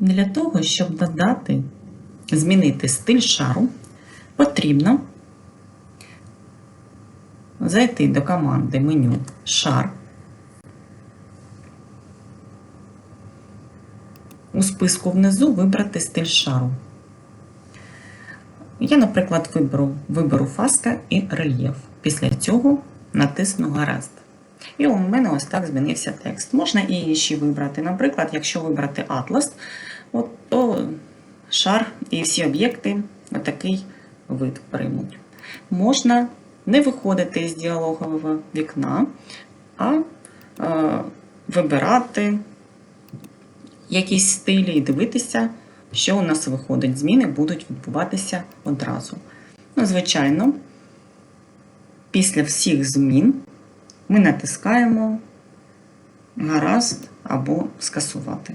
Для того, щоб додати, змінити стиль шару, потрібно зайти до команди меню Шар. У списку внизу вибрати стиль шару. Я, наприклад, виберу, виберу фаска і рельєф. Після цього натисну гаразд. І у мене ось так змінився текст. Можна і інші вибрати. Наприклад, якщо вибрати атлас, от, то шар і всі об'єкти отакий вид приймуть. Можна не виходити з діалогового вікна, а е, вибирати якісь стилі і дивитися, що у нас виходить. Зміни будуть відбуватися одразу. Ну, звичайно, після всіх змін ми натискаємо гаразд або скасувати.